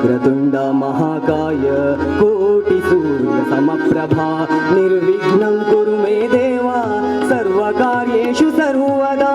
उग्रतुण्ड महाकाय कोटिसूर्यसमप्रभा निर्विघ्नं कुरु मे देवा सर्वकार्येषु सर्वदा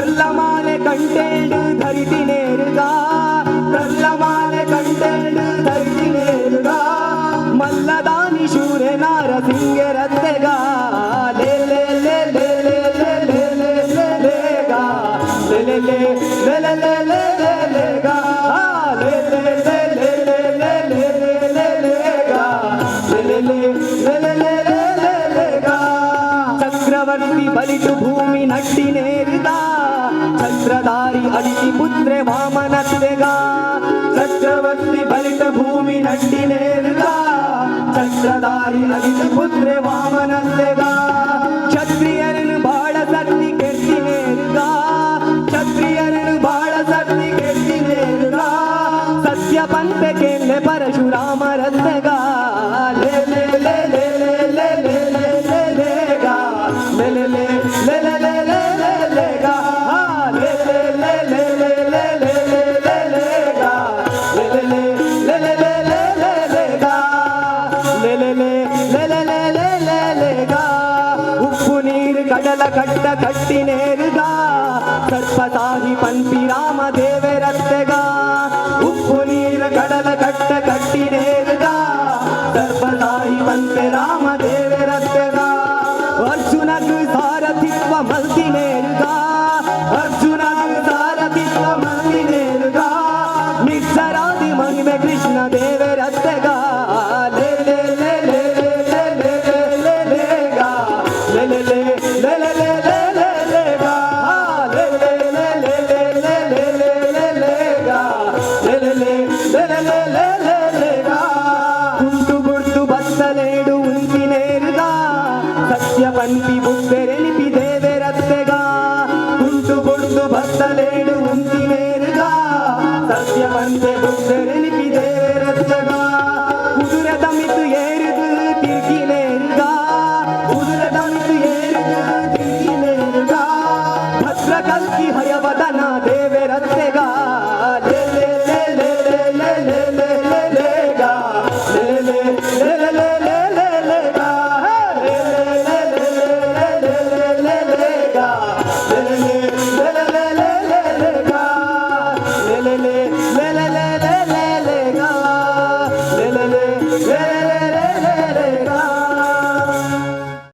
ಪ್ರಲ್ಲಮಾಲೆ ಕಂಟೇಡು ಧರಿಸಿ ನೇರುಗ. ಪ್ರಲ್ಲಮಾಲೆ ಕಂಟೇಡು ಧರಿಸಿ ನೇರುಗ. ಮಲ್ಲದಾನಿ ಶೂರ ನಾರಸಿಂಗರತ್ತೆಗ ವಸ್ತ್ರಧಾರಿ ಅಡಿಸಿ ಪುತ್ರೆ ವಾಮನ ಚಕ್ರವರ್ತಿ ಬಲಿತ ಭೂಮಿ ನಂಟಿ ನೇರಿದ ಚಕ್ರಧಾರಿ ಅಡಿಸಿ ಪುತ್ರೆ ವಾಮನ ತಿಗ ಕ್ಷತ್ರಿಯರನ್ನು ಬಹಳ ಸತ್ತಿ ಕೆಟ್ಟಿ ನೇರಿದ ಕ್ಷತ್ರಿಯರನ್ನು ಬಾಳ ಸತ್ತಿ ಕೆಟ್ಟಿ ನೇರಿದ ಸತ್ಯ ಪಂಥಕ್ಕೆ ಪರಶುರಾಮ ರಸ್ತೆಗ. ಸಕಲ ಕಟ್ಟ ಕಟ್ಟಿನೇರಿದ ಸರ್ಪಸಾಹಿ ಪಂಪಿ ರಾಮ ದೇವರತ್ತೆಗ ಉಪ್ಪು ನೀರ ಕಡಲ ಕಟ್ಟ ಕಟ್ಟಿನೇ ಸಲೆಡು ಮುಂದಿವೇರುಗ ಸತ್ಯವಂತೆ ಬುದ್ಧರಿಲಿಪಿ ದೇವರತ್ತಗ ಕುದುರದ ಮಿತು ಏರುದು ತಿರುಗಿನೇರುಗ ಕುದುರದ ಮಿತು ಏರುದು ತಿರುಗಿನೇರುಗ ಭದ್ರ ಕಲ್ಕಿ ಹರಿ